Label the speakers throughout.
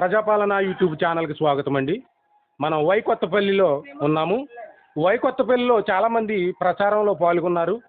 Speaker 1: ప్రజాపాలన YouTube ఛానల్కి స్వాగతం అండి. మనం వైకొత్తపల్లిలో ఉన్నాము. వైకొత్తపల్లిలో చాలామంది ప్రచారంలో పాల్గొన్నారు.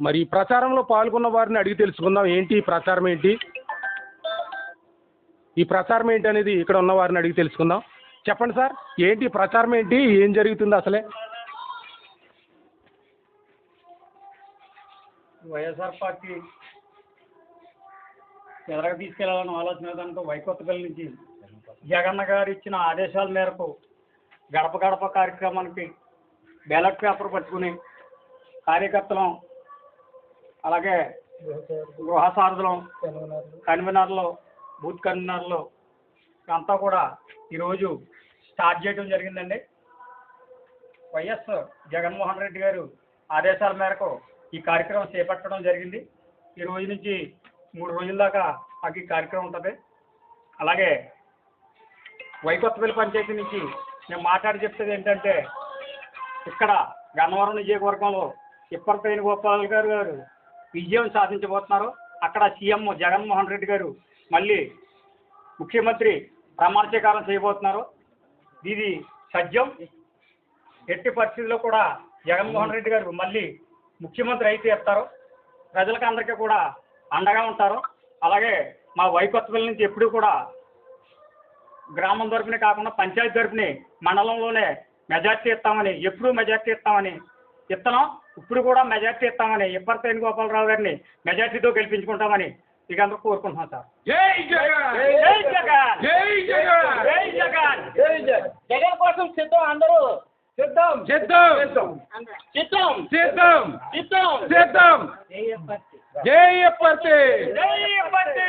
Speaker 1: మరి ఈ ప్రచారంలో పాల్గొన్న వారిని అడిగి తెలుసుకుందాం. ఏంటి ప్రచారం ఏంటి? ఈ ప్రచారం ఏంటి అనేది ఇక్కడ ఉన్న వారిని అడిగి తెలుసుకుందాం. చెప్పండి సార్ ఏంటి ప్రచారం ఏంటి? ఏం జరుగుతుంది అసలే?
Speaker 2: వైఎస్ఆర్ పార్టీ ఎదరగా తీసుకెళ్ళాలన్న ఆలోచన విధానంతో వైకొత్తపల్లి నుంచి జగన్న గారు ఇచ్చిన ఆదేశాల మేరకు గడప గడప కార్యక్రమానికి బ్యాలెట్ పేపర్ పట్టుకుని కార్యకర్తలం అలాగే గృహ సారథులం కన్వీనర్లు బూత్ కన్వీనర్లు అంతా కూడా ఈరోజు స్టార్ట్ చేయడం జరిగిందండి. వైఎస్ జగన్మోహన్ రెడ్డి గారు ఆదేశాల మేరకు ఈ కార్యక్రమం చేపట్టడం జరిగింది. ఈ రోజు నుంచి మూడు రోజుల దాకా మాకు ఈ కార్యక్రమం ఉంటుంది. అలాగే వైకొత్తపల్లి పంచాయతీ నుంచి మేము మాట్లాడి చెప్తుంది ఏంటంటే ఇక్కడ గన్నవరం నియోజకవర్గంలో ఇప్పటికైన గోపాల్ గారు గారు విజయం సాధించబోతున్నారు. అక్కడ సీఎం జగన్మోహన్ రెడ్డి గారు మళ్ళీ ముఖ్యమంత్రి ప్రమాణ స్వీకారం చేయబోతున్నారు. ఇది సత్యం. ఎట్టి పరిస్థితుల్లో కూడా జగన్మోహన్ రెడ్డి గారు మళ్ళీ ముఖ్యమంత్రి అయితే ఎత్తారు ప్రజలకు అందరికీ కూడా అండగా ఉంటారు. అలాగే మా వైకొత్తపల్లి నుంచి ఎప్పుడూ కూడా గ్రామం తరపునే కాకుండా పంచాయతీ తరపుని మండలంలోనే మెజార్టీ ఇస్తామని ఎప్పుడూ మెజార్టీ ఇస్తామని ఇస్తున్నాం ఇప్పుడు కూడా మెజార్టీ ఇస్తామని ఇప్పటి గోపాలరావు గారిని మెజార్టీతో గెలిపించుకుంటామని ఇక అందరూ కోరుకుంటున్నాం సార్.
Speaker 1: జై జగన్!
Speaker 2: జై జగన్!
Speaker 1: జై జగన్!
Speaker 2: జై జగన్!
Speaker 3: జగన్! కోసం సిద్ధం అందరూ. సిద్ధం!
Speaker 1: సిద్ధం!
Speaker 3: సిద్ధం!
Speaker 1: సిద్ధం!
Speaker 3: సిద్ధం!
Speaker 1: సిద్ధం! జై అప్పర్తి!
Speaker 2: జై
Speaker 3: జై
Speaker 2: జై పార్టీ